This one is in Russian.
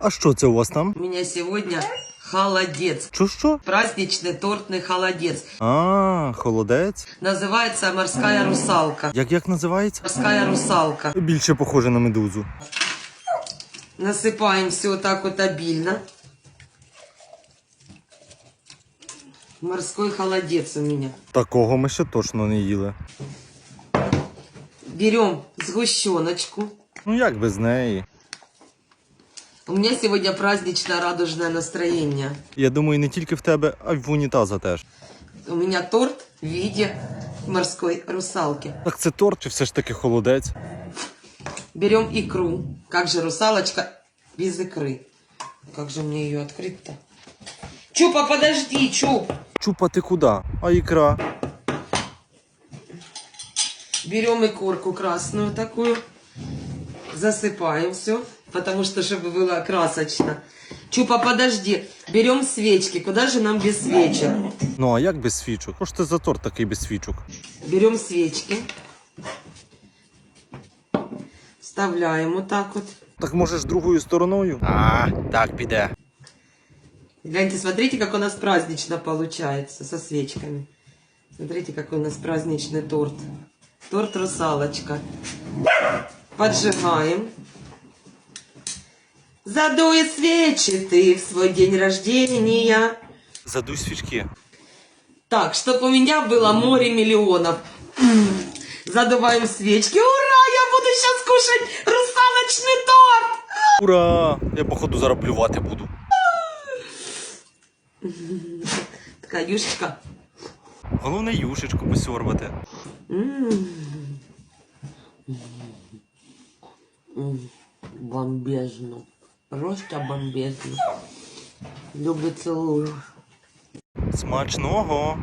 А що це у вас там? У меня сегодня холодец. Що що? Праздничный тортный холодец. А, холодець. Называется морская русалка. Як як називається? Морская русалка. Більше похоже на медузу. Насыпаем все вот так вот обильно. Морской холодец у меня. Такого ми ще точно не їли. Берем сгущеночку. Ну як без неї? У меня сегодня праздничное радужное настроение. Я думаю, не тільки в тебе, а й в унітаза теж. У меня торт в виде морской русалки. Так це торт чи все ж таки холодець? Берем икру. Как же русалочка без икры? Как же мне ее открыть-то? Чупа, подожди, Чуп. Чупати куди? А ікра? Берем икорку красную такую. Засыпаем все, потому что чтобы было красочно. Чупа, подожди. Берем свечки. Куда же нам без свечек? Ну а як без свічок? Що ж це за торт такий без свічок? Берем свечки. Вставляем вот так вот. Так можеш другою стороною? А, так піде. Гляньте, смотрите, как у нас празднично получается со свечками. Смотрите, какой у нас праздничный торт. Торт русалочка. Поджигаем. Задуй свечи ты в свой день рождения. Задуй свічки. Так, чтобы у меня было море миллионов. Задуваем свечки. Ура! Я буду сейчас кушать русалочный торт! Ура! Я походу зараз плювати буду. Такая юшечка. Головне юшечку посьорбати. Бомбезно. Просто бомбезно. Люблю, целую. Смачного.